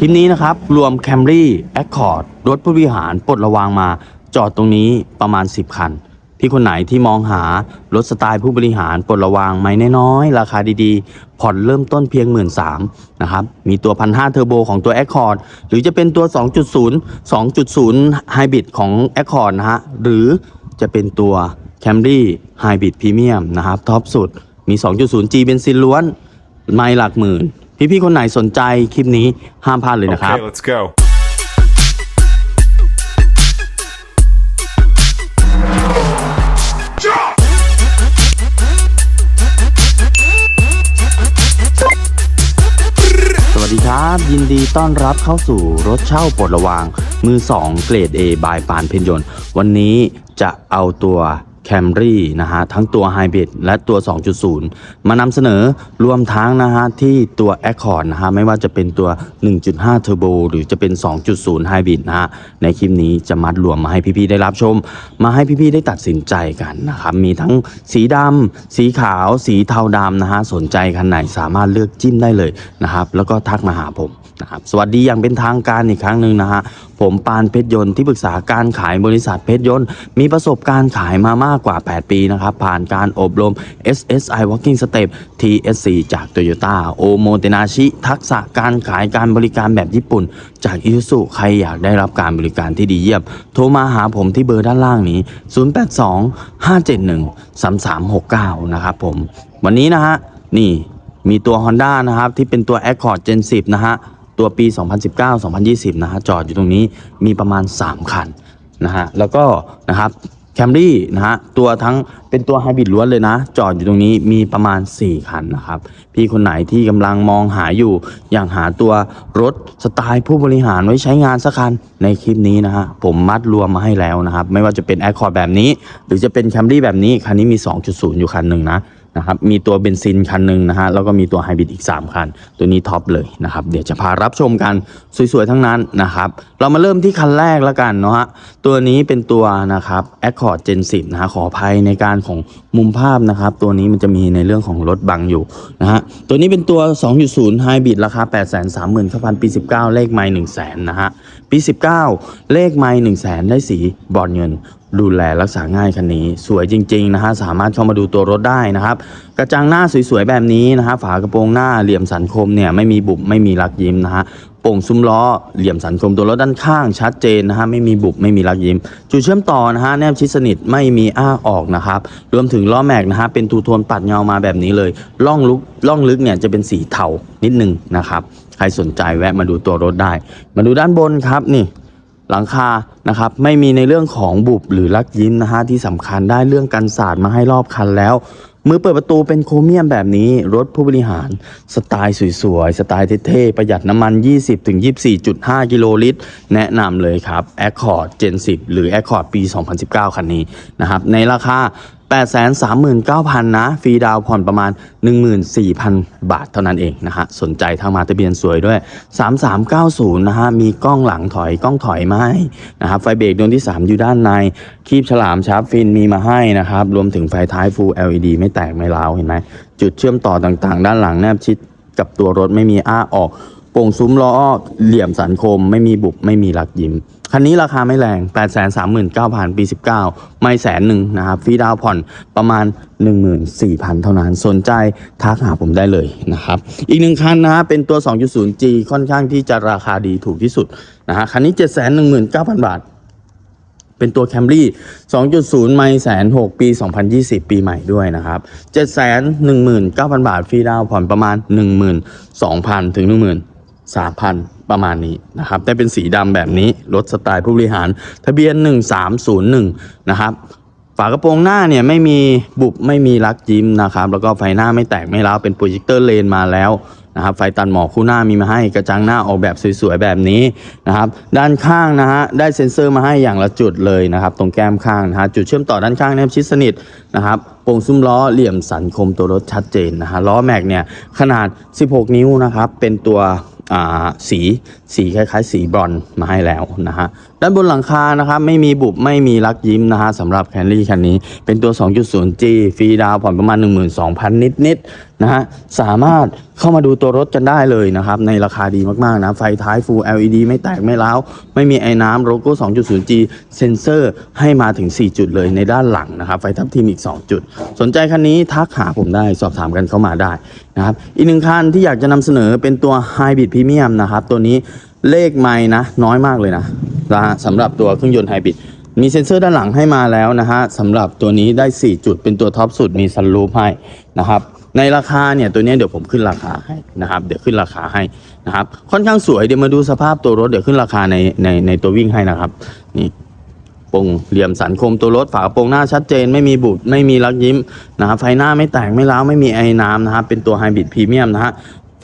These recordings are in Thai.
คลิปนี้นะครับ รวม Camry Accord รถผู้บริหารปลดระวางมา จอดตรงนี้ประมาณ 10 คันพี่คนไหนที่มองหารถสไตล์ผู้บริหารปลดระวางไม่น้อยๆ ราคาดีๆ ผ่อนเริ่มต้นเพียง 1 3ื่นนะครับ มีตัว 1,500เทอร์โบของตัว Accord หรือจะเป็นตัว 2.0 2.0 Hybrid ของ Accord นะฮะ หรือจะเป็นตัว Camry Hybrid Premium นะครับท็อปสุดมี 2.0G เบนซินล้วน ไม่หลักหมื่น พี่ๆคนไหนสนใจคลิปนี้ห้ามพลาดเลยนะครับ Okay, let's go. สวัสดีครับ ยินดีต้อนรับเข้าสู่รถเช่าปลดระวาง มือ 2 เกรด A บายปานเพนยนต์ วันนี้จะเอาตัว Camry นะฮะทั้งตัว Hybrid และตัว 2.0 มานำเสนอรวมทั้งนะฮะที่ตัว Accord นะฮะไม่ว่าจะเป็นตัว 1.5 Turbo หรือจะเป็น 2.0 Hybrid นะฮะในคลิปนี้จะมัดรวมมาให้พี่ๆได้รับชม มาให้พี่ๆได้ตัดสินใจกันนะครับมีทั้งสีดำสีขาว สีเทาดำนะฮะสนใจคันไหนสามารถเลือกจิ้มได้เลยนะครับแล้วก็ทักมาหาผม นะครับสวัสดีอย่างเป็นทางการอีกครั้งหนึ่งนะฮะผมปานเพชรยนต์ที่ปรึกษาการขายบริษัทเพชรยนต์ มีประสบการณ์ขายมามากกว่า 8 ปีนะครับ ผ่านการอบรม SSI Walking Step TSC จาก Toyota โอโมเตนาชิ ทักษะการขายการบริการแบบญี่ปุ่น จากอิ u สุใครอยากได้รับการบริการที่ดีเยี่ยม โทรมาหาผมที่เบอร์ด้านล่างนี้ 082 571 3369 นะครับผม วันนี้นะฮะนี่มีตัว Honda นะครับ ที่เป็นตัว Accord Gen 10 นะฮะ ตัวปี 2019-2020 นะฮะจอดอยู่ตรงนี้มีประมาณ 3 คันนะฮะแล้วก็นะครับ Camry นะฮะตัวทั้งเป็นตัวไฮบริดล้วนเลยนะ จอดอยู่ตรงนี้มีประมาณ 4 คันนะครับ พี่คนไหนที่กำลังมองหาอยู่ อย่างหาตัวรถสไตล์ผู้บริหารไว้ใช้งานสักคันในคลิปนี้นะฮะผมมัดรวมมาให้แล้วนะครับ ไม่ว่าจะเป็น Accord แบบนี้ หรือจะเป็น Camry แบบนี้ คันนี้มี 2.0 อยู่คันหนึ่งนะ นะครับมีตัวเบนซินคันหนึ่งนะฮะแล้วก็มีตัวไฮบริดอีก 3 คัน ตัวนี้ท็อปเลยนะครับเดี๋ยวจะพารับชมกันสวยๆ ทั้งนั้นนะครับเรามาเริ่มที่คันแรกแล้วกันเนาะฮะตัวนี้เป็นตัวนะครับ Accord Gen 10นะฮะขออภัยในการของมุมภาพนะครับตัวนี้มันจะมีในเรื่องของรถบังอยู่นะฮะตัวนี้เป็นตัว 2.0 Hybrid ราคา 830,000เข้าพันปี 19 เลขไมล์1 0 0 0 0นะฮะปี 19 เลขไมล์1 0 0 0 0ได้สีบอลเงิน ดูแลรักษาง่ายคันนี้ สวยจริงๆนะฮะสามารถเข้ามาดูตัวรถได้นะครับ กระจังหน้าสวยๆแบบนี้นะฮะฝากระโปรงหน้าเหลี่ยมสันคมเนี่ยไม่มีบุบไม่มีรักยิ้มนะฮะโป่งซุ้มล้อเหลี่ยมสันคมตัวรถด้านข้างชัดเจนนะฮะไม่มีบุบไม่มีรักยิ้ม จุดเชื่อมต่อนะฮะแนบชิดสนิทไม่มีอ้าออกนะครับรวมถึงล้อแม็กนะฮะเป็นทูโทนปัดเงามาแบบนี้เลยล่องลึกล่องลึกเนี่ยจะเป็นสีเทานิดนึงนะครับใครสนใจแวะมาดูตัวรถได้ มาดูด้านบนครับนี่ หลังคานะครับไม่มีในเรื่องของบุบหรือลักยิ้มนะฮะที่สำคัญได้เรื่องกันศาสตร์มาให้รอบคันแล้ว มือเปิดประตูเป็นโครเมียมแบบนี้ รถผู้บริหาร สไตล์สวยๆ สไตล์เท่ๆ ประหยัดน้ำมัน 20-24.5 กิโลลิตร แนะนำเลยครับ Accord Gen 10 หรือ Accord ปี 2019 คันนี้นะครับในราคา 839,000 นะ ฟรีดาวผ่อนประมาณ 14,000 บาทเท่านั้นเองนะฮะ สนใจทางมาทะเบียนสวยด้วย 3390 นะฮะ มีกล้องหลังถอยกล้องถอยมาให้นะครับ ไฟเบรกดวงที่ 3 อยู่ด้านใน คีบฉลามชาร์ปฟินมีมาให้นะครับ รวมถึงไฟท้าย Full LED ไม่แตกไม่ร้าวเห็นไหม จุดเชื่อมต่อต่างๆ ด้านหลังแนบชิดกับตัวรถไม่มีอ้าออก โป่งซุ้มล้อเหลี่ยมสันคม ไม่มีบุบไม่มีหลักยิ้ม คันนี้ราคาไม่แรง 8 3 9 0 0 0ปี 19 ไม่แสนหนึ่งนะครับฟรีดาวผ่อนประมาณ 14,000 เท่านั้น สนใจทักหาผมได้เลยนะครับ อีกหนึ่งคันนะฮะเป็นตัว 2.0G ค่อนข้างที่จะราคาดีถูกที่สุดนะฮะคันนี้ 719,000 บาท เป็นตัว Camry 2.0 ไม่แสนหกปี 2020 ปีใหม่ด้วยนะครับ 719,000 บาทฟรีดาวผ่อนประมาณ 12,000 ถึง13,000 ประมาณนี้นะครับแต่เป็นสีดำแบบนี้รถสไตล์ผู้บริหาร ทะเบียน 1301 นะครับฝากระโปรงหน้าเนี่ยไม่มีบุบไม่มีลักยิ้มนะครับแล้วก็ไฟหน้าไม่แตกไม่ร้าวเป็นโปรเจคเตอร์เลนมาแล้วนะครับไฟตันหมอกคู่หน้ามีมาให้กระจังหน้าออกแบบสวยๆแบบนี้นะครับด้านข้างนะฮะได้เซ็นเซอร์มาให้อย่างละจุดเลยนะครับตรงแก้มข้างนะฮะจุดเชื่อมต่อด้านข้างแนบชิดสนิทนะครับโป่งซุ้มล้อเหลี่ยมสันคมตัวรถชัดเจนนะฮะล้อแม็กเนี่ยขนาด 16 นิ้วนะครับเป็นตัว สีสีคล้ายๆ สีบรอนมาให้แล้วนะฮะด้านบนหลังคานะครับไม่มีบุบไม่มีลักยิ้มนะฮะสำหรับแคลรี่คันนี้ เป็นตัว 2.0G ฟรีดาวผ่อนประมาณ 12,000 นิดๆนะฮะสามารถเข้ามาดูตัวรถกันได้เลยนะครับในราคาดีมากๆนะไฟท้าย Full LED ไม่แตกไม่ร้าว ไม่มีไอ้น้ำโลโก้ 2.0G เซนเซอร์ให้มาถึง 4 จุดเลยในด้านหลังนะครับไฟทับทิมอีก 2 จุด สนใจคันนี้ทักหาผมได้สอบถามกันเข้ามาได้นะครับอีกหนึ่งคันที่อยากจะนำเสนอเป็นตัว Hybrid Premium นะครับตัวนี้เลขไม่นะน้อยมากเลยนะ นะฮะสำหรับตัวเครื่องยนต์ไฮบริดมีเซ็นเซอร์ด้านหลังให้มาแล้วนะฮะสำหรับตัวนี้ได้ 4 จุดเป็นตัวท็อปสุดมีซันรูฟให้นะครับในราคาเนี่ยตัวนี้เดี๋ยวผมขึ้นราคาให้นะครับเดี๋ยวขึ้นราคาให้นะครับค่อนข้างสวยเดี๋ยวมาดูสภาพตัวรถเดี๋ยวขึ้นราคาในในในตัววิ่งให้นะครับนี่โปร่งเหลี่ยมสันคมตัวรถฝากระโปรงหน้าชัดเจนไม่มีบุบไม่มีรักยิ้มนะครับไฟหน้าไม่แตกไม่ร้าวไม่มีไอ้น้ำนะครับเป็นตัวไฮบริดพรีเมียมนะฮะ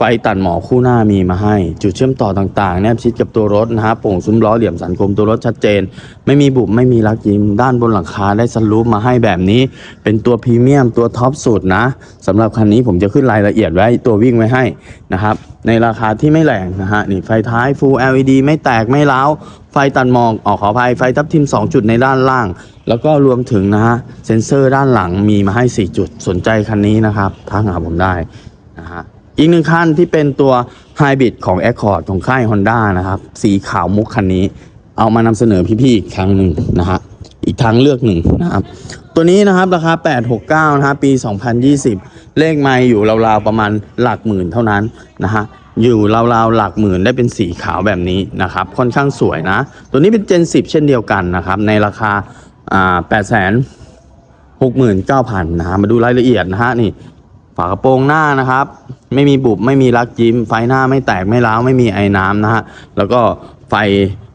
ไฟตัดหมอกคู่หน้ามีมาให้ จุดเชื่อมต่อต่างๆ แนบชิดกับตัวรถนะฮะโป่งซุ้มล้อเหลี่ยมสันคมตัวรถชัดเจน ไม่มีบุบไม่มีลักยิ้ม ด้านบนหลังคาได้สลูปมาให้แบบนี้ เป็นตัวพรีเมียมตัวท็อปสุดนะสำหรับคันนี้ผมจะขึ้นรายละเอียดไว้ตัววิ่งไว้ให้นะครับในราคาที่ไม่แรงนะฮะนี่ไฟท้าย Full LED ไม่แตกไม่ร้าวไฟตัดหมอกออกขออภัยไฟทับทิม 2 จุดในด้านล่าง แล้วก็รวมถึงนะฮะเซ็นเซอร์ด้านหลังมีมาให้ 4 จุดสนใจคันนี้นะครับทักหาผมได้นะฮะ อีกหนึ่งคันที่เป็นตัวไฮบริดของ Accord ของค่าย Honda นะครับ สีขาวมุกคันนี้ เอามานำเสนอพี่ๆอีกครั้งหนึ่งนะฮะอีกทางเลือกหนึ่งนะครับ ตัวนี้นะครับราคา 869 นะฮะปี 2020 เลขไม่อยู่ราวๆประมาณหลักหมื่นเท่านั้นนะฮะอยู่ราวๆหลักหมื่นได้เป็นสีขาวแบบนี้นะครับ ค่อนข้างสวยนะ ตัวนี้เป็น Gen 10 เช่นเดียวกันนะครับ ในราคา 8 69,000นะฮะมาดูรายละเอียดนะฮะนี่ ฝากระโปรงหน้านะครับ ไม่มีบุบไม่มีรักยิ้ม ไฟหน้าไม่แตกไม่ร้าวไม่มีไอ้น้ำนะฮะแล้วก็ไฟ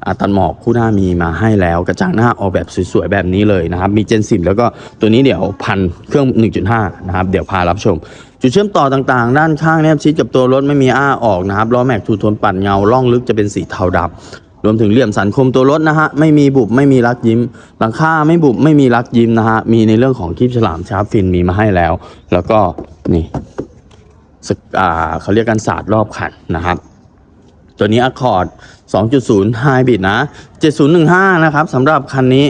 อ่าตัดหมอกคู่หน้ามีมาให้แล้วกระจังหน้าออกแบบสวยๆแบบนี้เลยนะครับ มีเจนสิแล้วก็ตัวนี้เดี๋ยวพันเครื่อง 1.5 นะครับ เดี๋ยวพารับชม จุดเชื่อมต่อต่างๆ ด้านข้างแนบชิดกับตัวรถไม่มีอ้าออกนะครับล้อแม็กทูโทนปัดเงาล่องลึกจะเป็นสีเทาดำ รวมถึงเหลี่ยมสันคมตัวรถนะฮะไม่มีบุบไม่มีรักยิ้ม หลังคาไม่บุบไม่มีรักยิ้มนะฮะมีในเรื่องของคลิปฉลามชาร์ปฟินมีมาให้แล้ว แล้วก็นี่สกอ่าเขาเรียกกันศาสตร์รอบขันนะครับ ตัวนี้อ Accord 2.0 Hybrid นะ 7015 นะครับสำหรับคันนี้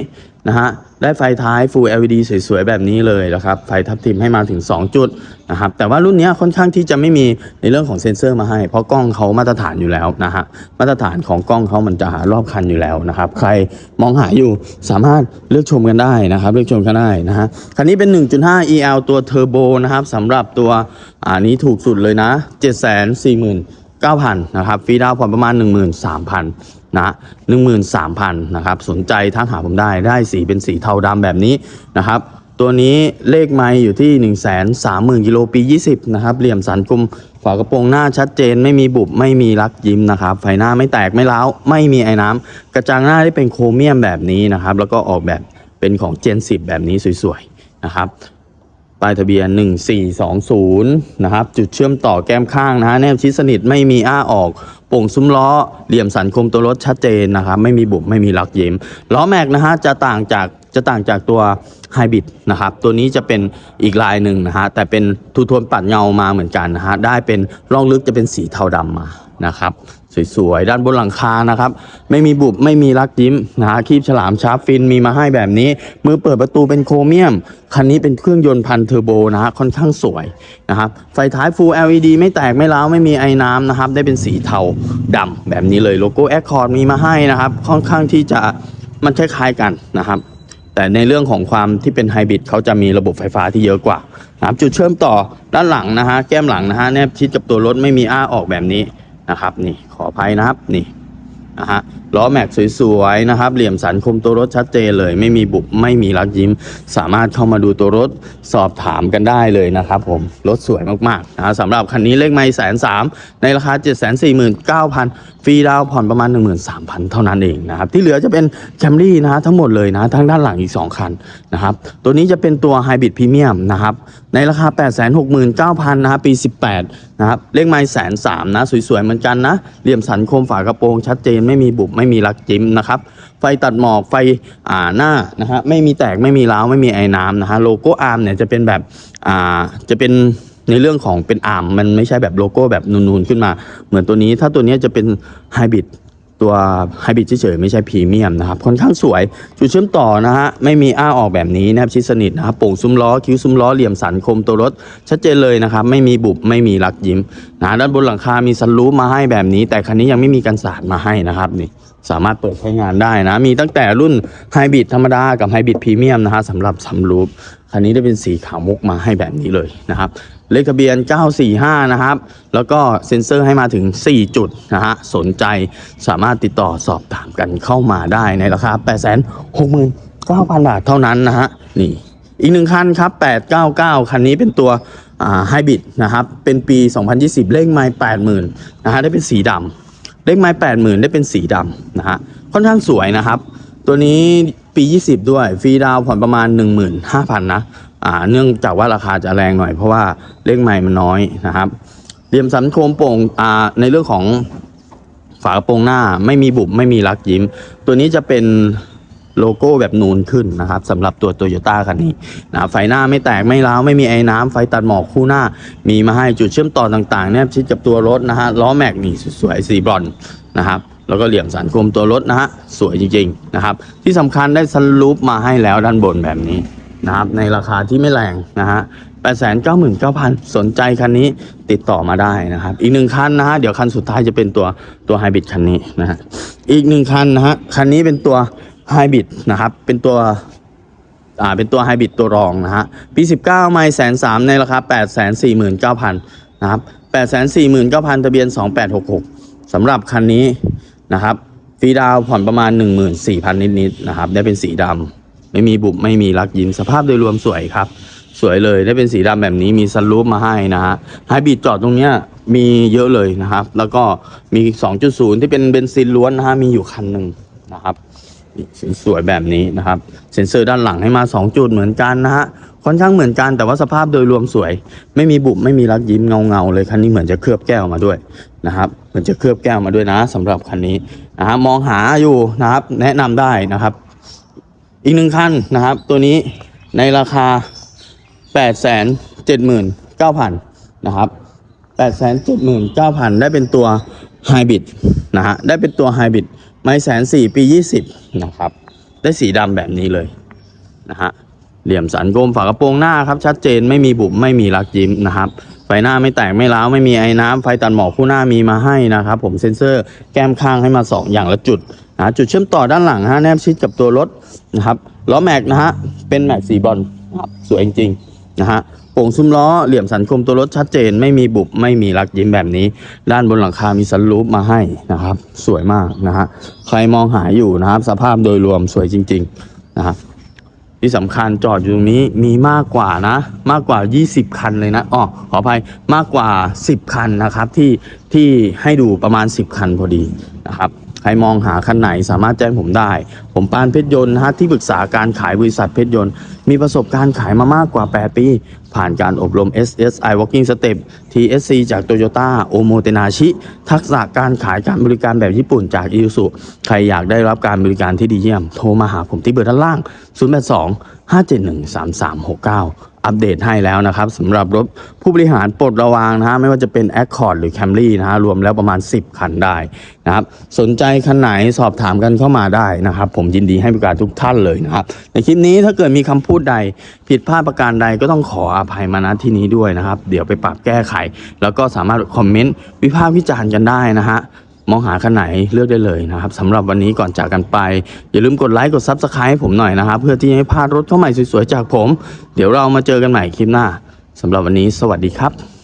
นะฮะ ได้ไฟท้าย Full LED สวยๆ แบบนี้เลยนะครับ ไฟทับทิมให้มาถึง 2 จุดนะครับ แต่ว่ารุ่นนี้ค่อนข้างที่จะไม่มีในเรื่องของเซ็นเซอร์มาให้ เพราะกล้องเขามาตรฐานอยู่แล้วนะฮะ มาตรฐานของกล้องเขามันจะหารอบคันอยู่แล้วนะครับ ใครมองหาอยู่สามารถเลือกชมกันได้นะครับ เลือกชมกันได้นะฮะ คันนี้เป็น 1.5 EL ตัวเทอร์โบนะครับสำหรับตัวอ่านี้ถูกสุดเลยนะ 740,000 9,000 นะครับ ฟรีดาวผ่อนประมาณ 13,000 นะ13,000นะครับสนใจทักหาผมได้ได้สีเป็นสีเทาดำแบบนี้นะครับตัวนี้เลขไม้อยู่ที่ 130,000กิโลปี 20 นะครับ เหลี่ยมสันกลมฝากระโปรงหน้าชัดเจน ไม่มีบุบ ไม่มีรักยิ้มนะครับ ไฟหน้าไม่แตกไม่ร้าว ไม่มีไอ้น้ำ กระจังหน้าที่เป็นโครเมียมแบบนี้นะครับ แล้วก็ออกแบบเป็นของ Gen 10 แบบนี้สวยๆ นะครับป้ายทะเบียน 1420 นะครับ จุดเชื่อมต่อแก้มข้างนะฮะแนบชิดสนิทไม่มีอ้าออก โป่งซุ้มล้อเหลี่ยมสันคมตัวรถชัดเจนนะครับไม่มีบุบไม่มีลักเยิ้มล้อแม็กนะฮะจะต่างจากจะต่างจากตัว ไฮบริดนะครับตัวนี้จะเป็นอีกลายหนึ่งนะฮะแต่เป็นทูโทนปัดเงามาเหมือนกันนะฮะได้เป็นร่องลึกจะเป็นสีเทาดำมานะครับสวยๆ ด้านบนหลังคานะครับ ไม่มีบุบไม่มีรักยิ้มนะฮะคีบฉลามชาร์ปฟินมีมาให้แบบนี้ มือเปิดประตูเป็นโครเมียม คันนี้เป็นเครื่องยนต์พันเทอร์โบนะฮะค่อนข้างสวยนะครับไฟท้าย Full LED ไม่แตกไม่ร้าวไม่มีไอ้น้ำนะครับ ได้เป็นสีเทาดำแบบนี้เลยโลโก้ Accord มีมาให้นะครับ ค่อนข้างที่จะมันคล้ายๆกันนะครับ แต่ในเรื่องของความที่เป็นไฮบริดเขาจะมีระบบไฟฟ้าที่เยอะกว่านะครับจุดเชื่อมต่อด้านหลังนะฮะแก้มหลังนะฮะแนบชิดกับตัวรถไม่มีอ้าออกแบบนี้นะครับ นี่ขออภัยนะครับนี่นะฮะล้อแม็กสวยๆนะครับ เหลี่ยมสันคมตัวรถชัดเจนเลย ไม่มีบุบไม่มีรักยิ้ม สามารถเข้ามาดูตัวรถสอบถามกันได้เลยนะครับผม รถสวยมากๆนะสำหรับคันนี้เลขไม่แสนสามในราคา 7 4 9 0 0 0 ฟรีดาวน์ผ่อนประมาณ 13,000 เท่านั้นเองนะครับ ที่เหลือจะเป็นแคมรี่นะทั้งหมดเลยนะทั้งด้านหลังอีก 2 คันนะครับ ตัวนี้จะเป็นตัวไฮบริดพรีเมียมนะครับในราคา 869,000นะครับปี 18นะครับเลขไม้แสนสามนะสวยๆเหมือนกันนะเหลี่ยมสันคมฝากระโปรงชัดเจนไม่มีบุบไม่มีรักจิ้มนะครับ ไฟตัดหมอกไฟอ่าหน้านะฮะไม่มีแตกไม่มีร้าวไม่มีไอ้น้ำนะฮะโลโก้อาร์มเนี่ยจะเป็นแบบอ่าจะเป็นในเรื่องของเป็นอาร์มมันไม่ใช่แบบโลโก้แบบนูนๆขึ้นมา เหมือนตัวนี้ถ้าตัวนี้จะเป็นไฮบริดตัวไฮบริดเฉยๆไม่ใช่พรีเมียมนะครับค่อนข้างสวย จุดเชื่อมต่อนะฮะไม่มีอ้าออกแบบนี้นะครับชิดสนิทนะครับโป่งซุ้มล้อคิ้วซุ้มล้อเหลี่ยมสันคมตัวรถ ชัดเจนเลยนะครับไม่มีบุบไม่มีรักยิ้มนะด้านบนหลังคา มีซันรูฟมาให้แบบนี้ แต่คันนี้ยังไม่มีกันสาดมาให้นะครับนี่ สามารถเปิดใช้งานได้นะ มีตั้งแต่รุ่นไฮบริดธรรมดากับไฮบริดพรีเมียมนะฮะสำหรับซันรูฟคันนี้ได้เป็นสีขาวมุกมาให้แบบนี้เลยนะครับเลขทะเบียน 945 นะครับ แล้วก็เซ็นเซอร์ให้มาถึง 4 จุดนะฮะ สนใจสามารถติดต่อสอบถามกันเข้ามาได้ในราคา 869,000 บาทเท่านั้นนะฮะ นี่ อีกหนึ่งคันครับ 899 คันนี้เป็นตัวไฮบริดนะครับ เป็นปี 2020เลขไม้80,000 นะฮะ ได้เป็นสีดำ เลขไม้80,000ได้เป็นสีดำนะฮะค่อนข้างสวยนะครับ ตัวนี้ปี 20 ด้วยฟรีดาวผ่อนประมาณ 15,000นะอ่าเนื่องจากว่าราคาจะแรงหน่อยเพราะว่าเลขไม้มันน้อยนะครับเหลี่ยมสันโคมโป่งอ่าในเรื่องของฝากระโปรงหน้าไม่มีบุบไม่มีรักยิ้ม ตัวนี้จะเป็น โลโก้แบบนูนขึ้นนะครับสำหรับตัวโตโยต้าคันนี้นะไฟหน้าไม่แตกไม่ร้าวไม่มีไอ้น้ำไฟตัดหมอกคู่หน้า มีมาให้จุดเชื่อมต่อต่างๆแนบชิดกับตัวรถนะฮะล้อแม็กนี่สวยๆสีบรอนนะครับแล้วก็เหลี่ยมสันกลมตัวรถนะฮะสวยจริงๆนะครับที่สำคัญได้ซันรูปมาให้แล้วด้านบนแบบนี้นะครับในราคาที่ไม่แรงนะฮะ899,000สนใจคันนี้ติดต่อมาได้นะครับ อีกหนึ่งคันนะฮะเดี๋ยวคันสุดท้ายจะเป็นตัวตัวไฮบริดคันนี้นะฮะอีกหนึ่งคันนะฮะคันนี้เป็นตัว ไฮบริดนะครับ เป็นตัวอ่าเป็นตัวไฮบริดตัวรองนะฮะปี 19 ไม่แสนสามในราคา 8 4 9 0 0 0 นะครับ 8 4 9 0 0 0 ทะเบียน 2866สำหรับคันนี้นะครับฟรีดาวผ่อนประมาณ 14,000 นิดๆนะครับ ได้เป็นสีดำไม่มีบุบไม่มีรักยิ้มสภาพโดยรวมสวยครับ สวยเลยได้เป็นสีดำแบบนี้มีซันรูฟมาให้นะฮะไฮบริดจอดตรงเนี้ยมีเยอะเลยนะครับ แล้วก็มี 2.0 ที่เป็นเบนซินล้วนนะฮะมีอยู่คันหนึ่งนะครับ สวยแบบนี้นะครับเซ็นเซอร์ด้านหลังให้มา 2 จุดเหมือนกันนะฮะค่อนข้างเหมือนกันแต่ว่าสภาพโดยรวมสวย ไม่มีบุบไม่มีรักยิ้มเงาเงาเลยคันนี้เหมือนจะเคลือบแก้วมาด้วยนะครับเหมือนจะเคลือบแก้วมาด้วยนะสำหรับคันนี้นะฮะมองหาอยู่นะครับ แนะนำได้นะครับ อีกหนึ่งคันนะครับ ตัวนี้ในราคา 8 7 9 0 0 0นะครับ8 7 9 0 0 0 ได้เป็นตัวไฮบริดนะฮะได้เป็นตัวไฮบริด ไม่แสนสี่ปี20นะครับ ได้สีดำแบบนี้เลยนะฮะเหลี่ยมสันกลมฝากระโปรงหน้าครับชัดเจนไม่มีบุบไม่มีรักยิ้มนะครับไฟหน้าไม่แตกไม่ร้าวไม่มีไอ้น้ำไฟตัดหมอกคู่หน้ามีมาให้นะครับ ผมเซ็นเซอร์แก้มข้างให้มา 2 อย่างละจุดนะจุดเชื่อมต่อด้านหลังฮะแนบชิดกับตัวรถนะครับล้อแม็กนะฮะเป็นแม็กสีบอลนะครับสวยจริงๆนะฮะโป่งซุ้มล้อเหลี่ยมสันคมตัวรถชัดเจน ไม่มีบุบไม่มีรักยิ้มแบบนี้ ด้านบนหลังคามีซันรูฟมาให้นะครับ สวยมากนะฮะใครมองหาอยู่นะครับ สภาพโดยรวมสวยจริงๆนะครับที่สำคัญจอดอยู่ตรงนี้มีมากกว่านะ มากกว่า 20 คันเลยนะอ๋อขออภัยมากกว่า 10 คันนะครับที่ที่ให้ดูประมาณ 10 คันพอดีนะครับ ใครมองหาคันไหนสามารถแจ้งผมได้ ผมปานเพชรยนต์นะฮะที่ปรึกษาการขายบริษัทเพชรยนต์ มีประสบการณ์ขายมามากกว่า 8 ปี ผ่านการอบรม SSI Walking Step TSC จาก Toyota o m o t e n a s h i ทักษะการขายการบริการแบบญี่ปุ่นจาก i ิ s u ใครอยากได้รับการบริการที่ดีเยี่ยม โทรมาหาผมที่เบอร์ด้านล่าง 082 571 3369 อัปเดตให้แล้วนะครับสำหรับรถผู้บริหารปลดระวางนะฮะไม่ว่าจะเป็น Accord หรือ Camry นะฮะรวมแล้วประมาณ 10 คันได้นะครับสนใจคันไหนสอบถามกันเข้ามาได้นะครับ ผมยินดีให้บริการทุกท่านเลยนะครับ ในคลิปนี้ถ้าเกิดมีคำพูดใดผิดพลาดประการใดก็ต้องขออภัยมาณที่นี้ด้วยนะครับ เดี๋ยวไปปรับแก้ไข แล้วก็สามารถคอมเมนต์วิพากษ์วิจารณ์กันได้นะฮะ มองหาคันไหนเลือกได้เลยนะครับสำหรับวันนี้ก่อนจากกันไป อย่าลืมกดไลค์กดซับสไครต์ผมหน่อยนะครับ เพื่อที่จะไม่พลาดรถเข้าใหม่สวยๆจากผม เดี๋ยวเรามาเจอกันใหม่คลิปหน้าสำหรับวันนี้สวัสดีครับ